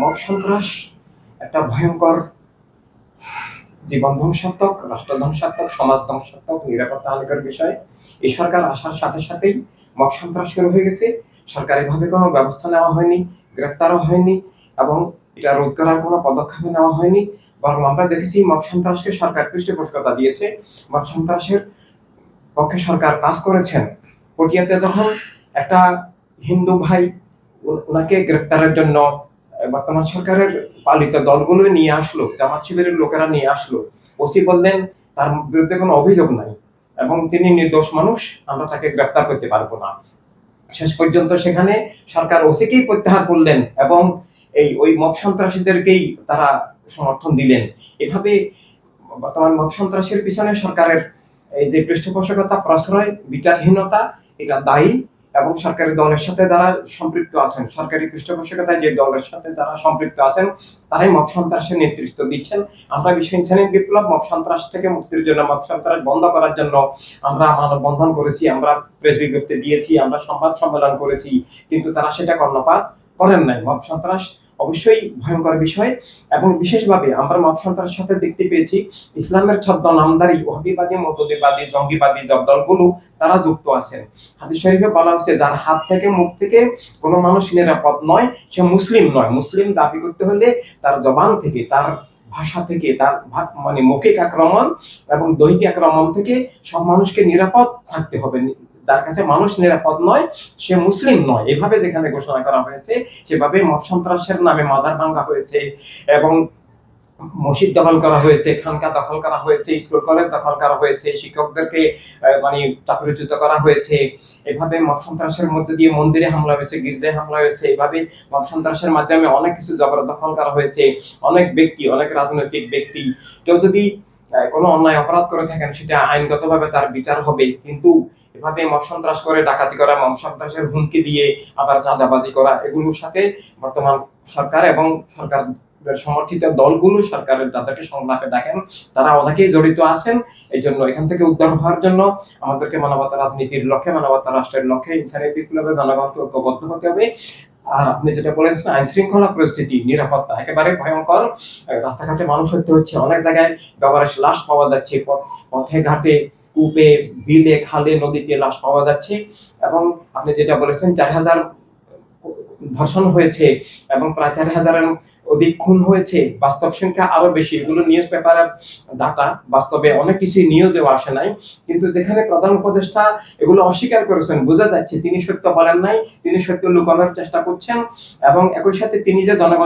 Mob সন্ত্রাস, একটা ভয়ঙ্কর জীবন ধ্বংসাত্মক, রাষ্ট্র ধ্বংসাত্মক, সমাজ ধ্বংসাত্মক, নিরাপত্তা হানিকর বিষয়। এই সরকার আসার সাথে সাথেই মব সন্ত্রাস শুরু হয়ে গেছে। সরকারিভাবে কোনো ব্যবস্থা নেওয়া হয়নি গ্রেফতারও হয়নি এবং এটা রোধ করার কোনো পদক্ষেপ নেওয়া হয়নি। বরং আমরা দেখেছি মব সন্ত্রাসকে সরকার পৃষ্ঠপোষকতা দিয়েছে। মব সন্ত্রাসের পক্ষে সরকার কাজ করেছেন। পটিয়াতে যখন একটা হিন্দু ভাই ওনাকে গ্রেপ্তারের জন্য বর্তমান সরকারের পালিত দলগুলো নিয়ে আসলো, জামাত শিবিরের লোকেরা নিয়ে আসলো। ওসি বললেন, তার বিরুদ্ধে কোনো অভিযোগ নাই। এবং তিনি নির্দোষ মানুষ, আমরা তাকে গ্রেপ্তার করতে পারব না। শেষ পর্যন্ত সেখানে সরকার ওসিকেই প্রত্যাহার করলেন এবং এই ওই মব সন্ত্রাসীদেরকেই তারা সমর্থন দিলেন। এভাবে বর্তমান মব সন্ত্রাসের পিছনে সরকারের এই যে পৃষ্ঠপোষকতা, প্রশ্রয়, বিচারহীনতা, এটা দায়ী। এবং সরকারি দলের সাথে যারা সম্পৃক্ত আছেন, সরকারি পৃষ্ঠপোষকতায় যে দলের সাথে যারা সম্পৃক্ত আছেন, তারাই মব সন্ত্রাসের নেতৃত্ব দিচ্ছেন। আমরা বিশ্ব ইনসানিক বিপ্লব, মব সন্ত্রাস থেকে মুক্তির জন্য, মব সন্ত্রাস বন্ধ করার জন্য আমরা মানববন্ধন করেছি, আমরা প্রেস বিজ্ঞপ্তি দিয়েছি, আমরা সংবাদ সম্মেলন করেছি, কিন্তু তারা সেটা কর্ণপাত করেন নাই। মব সন্ত্রাস অবশ্যই ভয়ঙ্কর বিষয় এবং বিশেষভাবে আমরা সন্ত্রাসের সাথে দেখতে পেয়েছি, ইসলামের ছদ্ম নামদারি ওহাবিবাদী মতদিবাদী, জঙ্গিবাদী যে দলগুলো তারা যুক্ত আছেন। হাদিস শরীফে বলা হচ্ছে, যার হাত থেকে মুখ থেকে কোনো মানুষ নিরাপদ নয়, সে মুসলিম নয়। মুসলিম দাবি করতে হলে তার জবান থেকে, তার ভাষা থেকে, তার মানে মৌখিক আক্রমণ এবং দৈহিক আক্রমণ থেকে সব মানুষকে নিরাপদ থাকতে হবে। যার কাছে মানুষ নিরাপদ নয়, সে মুসলিম নয়। এভাবে যেখানে ঘোষণা করা হয়েছে, সেভাবে মত সন্ত্রাসের নামে মাজার ভাঙ্গা হয়েছে এবং মসজিদ দখল করা হয়েছে, খানকা দখল করা হয়েছে, স্কুল কলেজ দখল করা হয়েছে, শিক্ষকদেরকে মানে চাকরিচ্যুত করা হয়েছে। এভাবে মত সন্ত্রাসের মধ্যে দিয়ে মন্দিরে হামলা হয়েছে, গির্জায় হামলা হয়েছে। এভাবে মত সন্ত্রাসের মাধ্যমে অনেক কিছু জবরদখল করা হয়েছে। অনেক ব্যক্তি, অনেক রাজনৈতিক ব্যক্তি, কেউ যদি কোনো অন্যায় অপরাধ করে থাকেন, সেটা আইনগতভাবে তার বিচার হবে কিন্তু এভাবে মব সন্ত্রাস করে, ডাকাতি করা মব সন্ত্রাসের হুমকি দিয়ে আবার চাঁদাবাজি করা, এগুলোর সাথে বর্তমান সরকার এবং সরকার সমর্থিত দলগুলো সরকারের যাদেরকে সংলাপে ডাকেন, তারা অনেকেই জড়িত আছেন। এই জন্য এখান থেকে উদ্ধার হওয়ার জন্য আমাদেরকে মানবতা রাজনীতির লক্ষ্যে মানবতা রাষ্ট্রের লক্ষ্যে ইনসানি বিপ্লবে জনগণকে ঐক্যবদ্ধ হতে হবে। আর আপনি যেটা বলেছেন আইন শৃঙ্খলা পরিস্থিতি, নিরাপত্তা একেবারে ভয়ঙ্কর। রাস্তাঘাটে মানুষ হত্যা হচ্ছে অনেক জায়গায়। ব্যবহারের লাশ পাওয়া যাচ্ছে পথে ঘাটে, কূপে, বিলে, খালে, নদীতে লাশ পাওয়া যাচ্ছে এবং আপনি যেটা বলেছেন, চার হাজার ধর্ষণ হয়েছে এবং প্রায় চার হাজারের অধিক খুন হয়েছে, বাস্তব সংখ্যা আরও বেশি। এগুলো নিউজ পেপারের ডাটা বাস্তবে অনেক কিছুই নিউজেও আসে নাই। কিন্তু যেখানে প্রধান উপদেষ্টা এগুলো অস্বীকার করেছেন, বোঝা যাচ্ছে তিনি সত্য বলেন নাই, তিনি সত্য লুকানোর চেষ্টা করছেন, এবং একই সাথে তিনি যে জনগণ